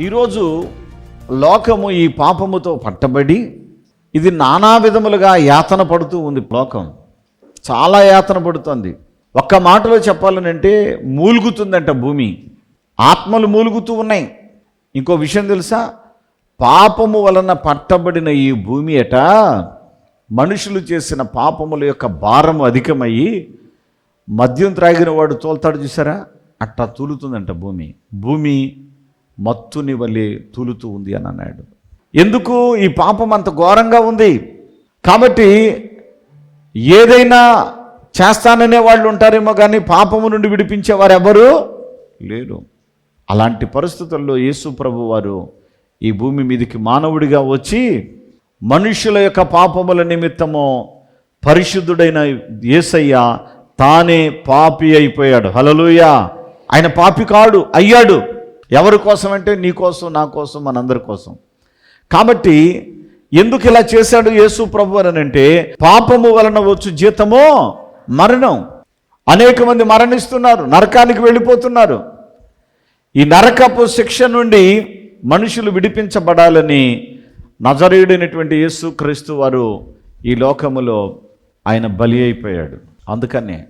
ఈరోజు లోకము ఈ పాపముతో పట్టబడి ఇది నానా విధములుగా యాతన పడుతూ ఉంది లోకం. చాలా యాతన పడుతుంది. ఒక్క మాటలో చెప్పాలనంటే మూలుగుతుందంట భూమి. ఆత్మలు మూలుగుతూ ఉన్నాయి. ఇంకో విషయం తెలుసా? పాపము వలన పట్టబడిన ఈ భూమి అట మనుషులు చేసిన పాపముల యొక్క భారం అధికమయ్యి మద్యం త్రాగిన వాడు తోల్తాడు చూసారా? అట్టా తూలుతుందంట భూమి. భూమి మత్తుని వలె తూలుతూ ఉంది అని అన్నాడు. ఎందుకు? ఈ పాపం అంత ఘోరంగా ఉంది. కాబట్టి ఏదైనా చేస్తాననే వాళ్ళు ఉంటారేమో కానీ పాపము నుండి విడిపించేవారు ఎవరు లేరు. అలాంటి పరిస్థితుల్లో యేసు ప్రభు వారు ఈ భూమి మీదకి మానవుడిగా వచ్చి మనుషుల యొక్క పాపముల నిమిత్తము పరిశుద్ధుడైన యేసయ్య తానే పాపి అయిపోయాడు. హలలుయ ఆయన పాపి కాడు అయ్యాడు. ఎవరి కోసం అంటే నీ కోసం నా కోసం మనందరి కోసం. కాబట్టి ఎందుకు ఇలా చేశాడు యేసు ప్రభు అని అంటే పాపము వలన వచ్చు జీతమో మరణం. అనేక మంది మరణిస్తున్నారు నరకానికి వెళ్ళిపోతున్నారు. ఈ నరకపు శిక్ష నుండి మనుషులు విడిపించబడాలని నజరేయుడైనటువంటి యేసు క్రీస్తు వారు ఈ లోకములో ఆయన బలి అయిపోయాడు. అందుకనే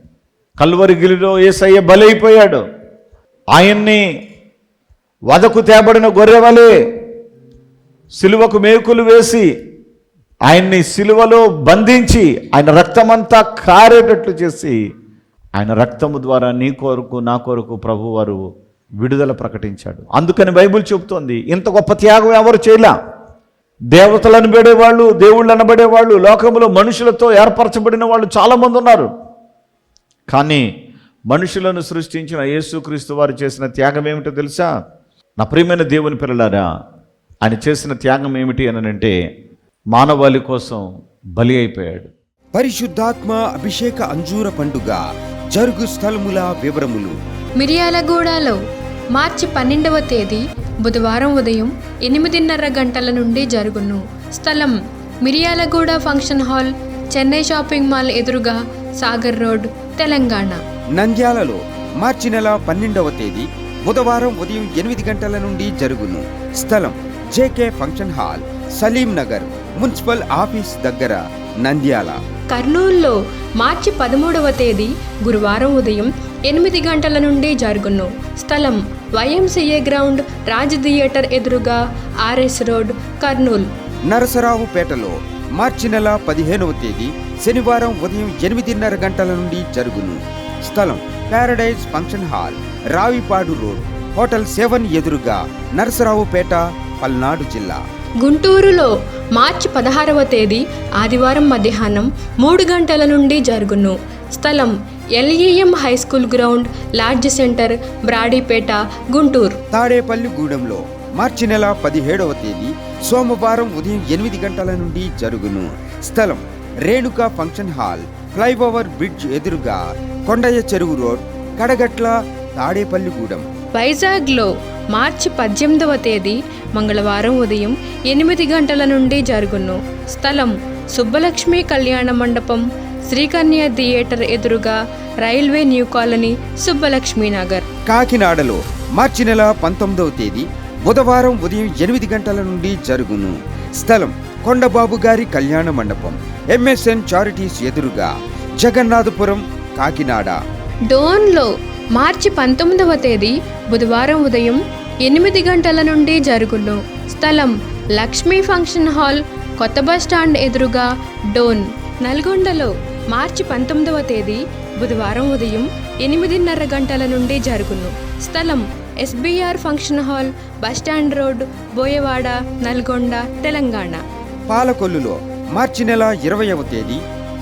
కల్వరిగిలిలో ఏసయ్య బలి అయిపోయాడు. ఆయన్ని వదకు తేబడిన గొర్రెవలే? సిలువకు మేకులు వేసి ఆయన్ని సిలువలో బంధించి ఆయన రక్తమంతా కారేటట్లు చేసి ఆయన రక్తము ద్వారా నీ కొరకు నా కొరకు ప్రభువారు విడుదల ప్రకటించాడు. అందుకని బైబిల్ చెబుతోంది ఇంత గొప్ప త్యాగం ఎవరు చేయలే? దేవతలు అనబడేవాళ్ళు దేవుళ్ళు అనబడేవాళ్ళు లోకంలో మనుషులతో ఏర్పరచబడిన వాళ్ళు చాలామంది ఉన్నారు. కానీ మనుషులను సృష్టించిన యేసుక్రీస్తు వారు చేసిన త్యాగం ఏమిటో తెలుసా? నా ప్రియమైన దేవుని పిల్లలారా ఆయన చేసిన త్యాగం ఏమిటి అని అంటే మానవాళి కోసం బలి అయిపోయాడు. పరిశుద్ధాత్మ అభిషేక అంజూర పండుగ జరుగు స్థలముల వివరములు. మిరియాలగూడలో మార్చి పన్నెండవ తేదీ బుధవారం ఉదయం ఎనిమిదిన్నర గంటల నుండి జరుగును. స్థలం Miryalaguda function hall Chennai shopping mall ఎదురుగా సాగర్ రోడ్ తెలంగాణ. నంద్యాలలో మార్చి నెల పన్నెండవ తేదీ బుధవారం ఉదయం ఎనిమిది గంటల నుండి జరుగును. స్థలం JK function hall Salim Nagar municipal office దగ్గర నంద్యాల. కర్నూలులో మార్చి పదమూడవ తేదీ గురువారం ఉదయం ఎనిమిది గంటల నుండి జరుగును. స్థలం వైఎంసీఏ గ్రౌండ్ రాజ్ థియేటర్ ఎదురుగా ఆర్ఎస్ రోడ్ కర్నూలు. నరసరావుపేటలో మార్చి నెల పదిహేనవ తేదీ శనివారం ఉదయం ఎనిమిదిన్నర గంటల నుండి జరుగును. స్థలం paradise function hall Ravipadu road hotel seven ఎదురుగా నరసరావుపేట పల్నాడు జిల్లా. గుంటూరులో మార్చి పదహారవ తేదీ ఆదివారం మధ్యాహ్నం మూడు గంటల నుండి జరుగును. స్థలం LEM high school ground lodge centre Brodipet Guntur. Tadepalli గూడెంలో మార్చి నెల పదిహేడవ తేదీ సోమవారం ఉదయం ఎనిమిది గంటల నుండి జరుగును. స్థలం Renuka function hall flyover bridge ఎదురుగా కొండయ్య చెరువు రోడ్ కడగట్ల తాడేపల్లిగూడెం వైజాగ్లో మార్చి పద్దెనిమిదవ తేదీ మంగళవారం ఉదయం ఎనిమిది గంటల నుండి జరుగును. స్థలం సుబ్బలక్ష్మి కళ్యాణ మండపం శ్రీకన్య థియేటర్ ఎదురుగా railway new colony Subbalakshmi Nagar కాకినాడలో మార్చి నెల పంతొమ్మిదవ తేదీ బుధవారం ఉదయం ఎనిమిది గంటల నుండి జరుగును. స్థలం కొండబాబు గారి కళ్యాణ మండపం. ఎంఎస్ఎన్ చారిటీస్ ఎదురుగా జగన్నాథపురం కాకినాడ. డోన్లో మార్చి పంతొమ్మిదవ తేదీ బుధవారం ఉదయం ఎనిమిది గంటల నుండి జరుగును. స్థలం లక్ష్మీ ఫంక్షన్ హాల్ కొత్త బస్ స్టాండ్ ఎదురుగా డోన్. నల్గొండలో మార్చి పంతొమ్మిదవ తేదీ బుధవారం ఉదయం ఎనిమిదిన్నర గంటల నుండి జరుగును. స్థలం SBR function hall bus stand road Boyawada Nalgonda Telangana. పాలకొల్లులో మార్చి నెల ఇరవైవ తేదీ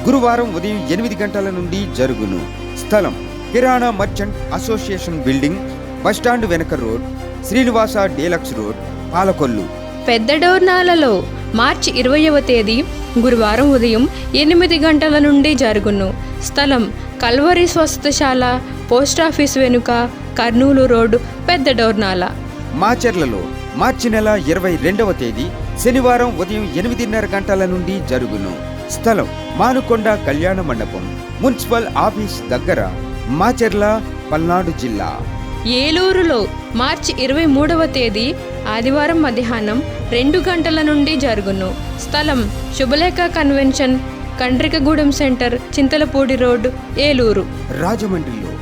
గురువారం ఉదయం ఎనిమిది గంటల నుండి జరుగును. స్థలం Kirana merchant association building bus stand వెనక road Srinivasa deluxe road Palakollu. పెద్ద డోర్నాలలో మార్చి ఇరవయవ తేదీ గురువారం ఉదయం ఎనిమిది గంటల నుండి జరుగును. స్థలం కల్వరి స్వస్థశాల పోస్టాఫీస్ వెనుక కర్నూలు రోడ్డు పెద్ద డోర్నాల మాచెర్లలో మార్చి నెల ఇరవై రెండవ తేదీ శనివారం ఉదయం ఎనిమిదిన్నర గంటల నుండి జరుగును. స్థలం మానుకొండ కళ్యాణ మండపం మున్సిపల్ ఆఫీస్ దగ్గర మాచెర్ల పల్నాడు జిల్లా. ఏలూరులో మార్చి ఇరవై మూడవ తేదీ ఆదివారం మధ్యాహ్నం రెండు గంటల నుండి జరుగును. స్థలం Subhalekha convention Kandrikagudem centre Chintalapudi road Eluru. రాజమండ్రిలో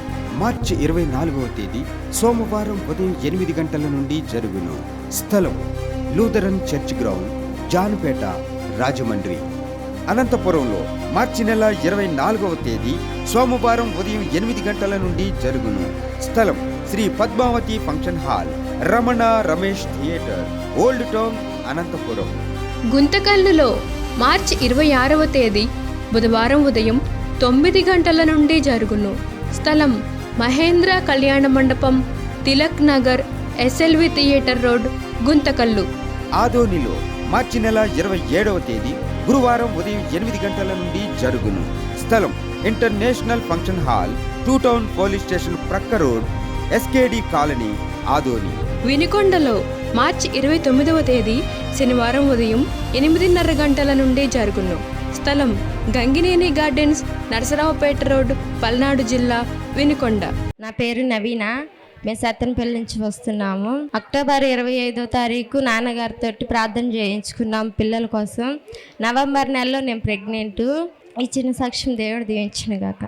మార్చి ఇరవై నాలుగవ తేదీ సోమవారం ఉదయం ఎనిమిది గంటల నుండి జరుగును. స్థలం Lutheran church ground Janupeta Rajahmundry. అనంతపురంలో మార్చి నెల ఇరవై నాలుగవ తేదీ సోమవారం ఉదయం ఎనిమిది గంటల నుండి జరుగును. స్థలం Sri Padmavathi function hall Ramana Ramesh theatre old town Anantapuram. గుంతకల్లులో మార్చి ఇరవై ఆరవ తేదీ బుధవారం ఉదయం తొమ్మిది గంటల నుండి జరుగును. స్థలం మహేంద్ర కళ్యాణ మండపం Tilak Nagar SLV theatre road Guntakal. ఆదోనిలో మార్చి నెల ఇరవై ఏడవ తేదీ గురువారం ఉదయం ఎనిమిది గంటల నుండి జరుగును. స్థలం international function hall two town police station ప్రక్క రోడ్ ఎస్కేడి కాలనీ ఆదోని. వినుకొండలో మార్చి ఇరవై తొమ్మిదవ తేదీ శనివారం ఉదయం ఎనిమిదిన్నర గంటల నుండి జరుగును. స్థలం గంగినేని గార్డెన్స్ నరసరావుపేట రోడ్ పల్నాడు జిల్లా వినుకొండ. నా పేరు నవీన. మేము సత్తెనపల్లి నుంచి వస్తున్నాము. అక్టోబర్ ఇరవై ఐదో తారీఖు నాన్నగారితో ప్రార్థన చేయించుకున్నాం పిల్లల కోసం. నవంబర్ నెలలో నేను ప్రెగ్నెంట్. చిన్న సాక్ష్యం దేవుడు దీవించిన గాక.